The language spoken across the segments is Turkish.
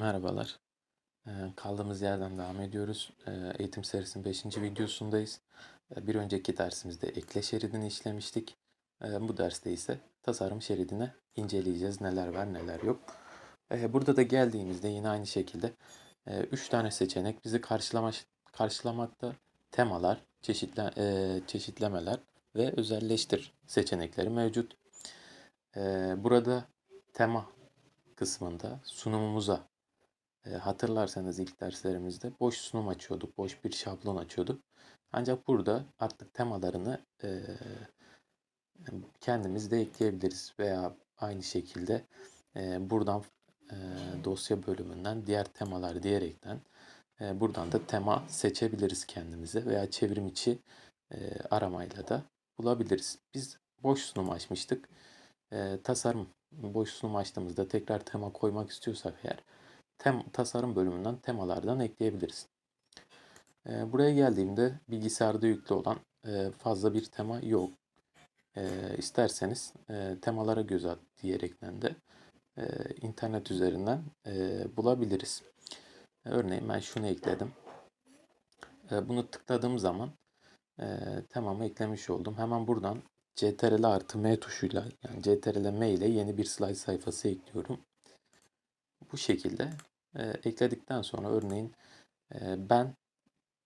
Merhabalar. Ee, Kaldığımız yerden devam ediyoruz. Ee, Eğitim serisinin 5. videosundayız. Ee, Bir önceki dersimizde ekle şeridini işlemiştik. Bu derste ise tasarım şeridine inceleyeceğiz. Neler var neler yok. Burada da geldiğimizde yine aynı şekilde 3 tane seçenek bizi karşılama, karşılamakta. Temalar, çeşitle, e, çeşitlemeler ve özelleştir seçenekleri mevcut. Burada tema kısmında sunumumuza hatırlarsanız ilk derslerimizde boş sunum açıyorduk, boş bir şablon açıyorduk. Ancak burada artık temalarını kendimiz de ekleyebiliriz veya aynı şekilde buradan dosya bölümünden diğer temalar diyerekten buradan da tema seçebiliriz kendimize veya çevrim içi e, aramayla da bulabiliriz. Biz boş sunum açmıştık. Tasarım boş sunum açtığımızda tekrar tema koymak istiyorsak eğer tem, tasarım bölümünden temalardan ekleyebiliriz. E, buraya geldiğimde bilgisayarda yüklü olan e, fazla bir tema yok. E, isterseniz e, temalara göz at diyerekten de e, internet üzerinden e, bulabiliriz. Örneğin ben şunu ekledim. E, bunu tıkladığım zaman e, temamı eklemiş oldum. Hemen buradan CTRL artı M tuşuyla yani CTRL M ile yeni bir slide sayfası ekliyorum. Bu şekilde e, ekledikten sonra örneğin e, ben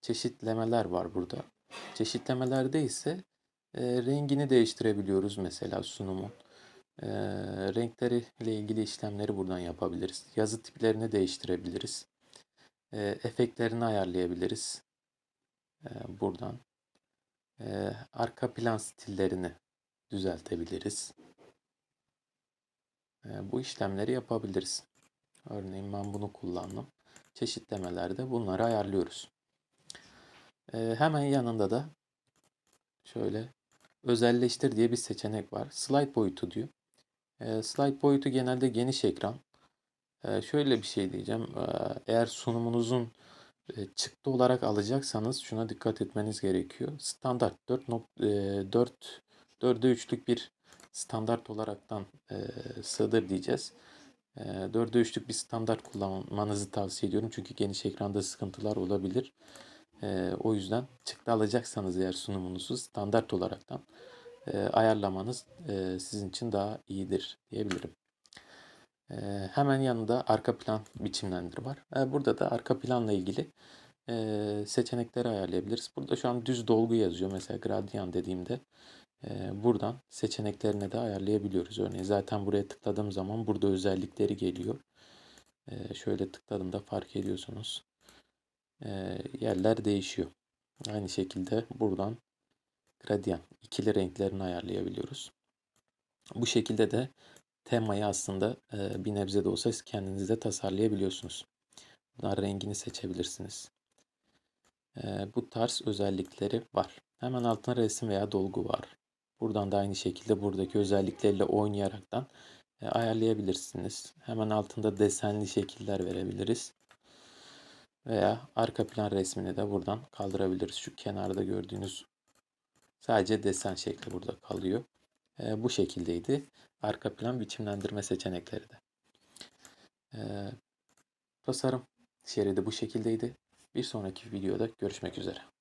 çeşitlemeler var burada. Çeşitlemelerde ise e, rengini değiştirebiliyoruz mesela sunumun. E, renkleri ile ilgili işlemleri buradan yapabiliriz. Yazı tiplerini değiştirebiliriz. E, efektlerini ayarlayabiliriz. E, buradan. E, arka plan stillerini düzeltebiliriz. E, bu işlemleri yapabiliriz. Örneğin ben bunu kullandım. Çeşitlemelerde bunları ayarlıyoruz. Ee, hemen yanında da şöyle özelleştir diye bir seçenek var. Slide boyutu diyor. Ee, slide boyutu genelde geniş ekran. Ee, şöyle bir şey diyeceğim. Ee, eğer sunumunuzun e, çıktı olarak alacaksanız şuna dikkat etmeniz gerekiyor. Standart 4 4 4'e 3'lük bir standart olaraktan e, sığdır diyeceğiz. 4'e 3'lük bir standart kullanmanızı tavsiye ediyorum. Çünkü geniş ekranda sıkıntılar olabilir. O yüzden çıktı alacaksanız eğer sunumunuzu standart olaraktan ayarlamanız sizin için daha iyidir diyebilirim. Hemen yanında arka plan biçimlendir var. Burada da arka planla ilgili seçenekleri ayarlayabiliriz. Burada şu an düz dolgu yazıyor. Mesela gradient dediğimde buradan seçeneklerini de ayarlayabiliyoruz. Örneğin zaten buraya tıkladığım zaman burada özellikleri geliyor. Şöyle tıkladığımda fark ediyorsunuz. Yerler değişiyor. Aynı şekilde buradan gradient ikili renklerini ayarlayabiliyoruz. Bu şekilde de temayı aslında bir nebze de olsa kendiniz de tasarlayabiliyorsunuz. Buradan rengini seçebilirsiniz. Bu tarz özellikleri var. Hemen altına resim veya dolgu var. Buradan da aynı şekilde buradaki özelliklerle oynayaraktan e, ayarlayabilirsiniz. Hemen altında desenli şekiller verebiliriz. Veya arka plan resmini de buradan kaldırabiliriz. Şu kenarda gördüğünüz sadece desen şekli burada kalıyor. E, bu şekildeydi. Arka plan biçimlendirme seçenekleri de. E, tasarım şeridi bu şekildeydi. Bir sonraki videoda görüşmek üzere.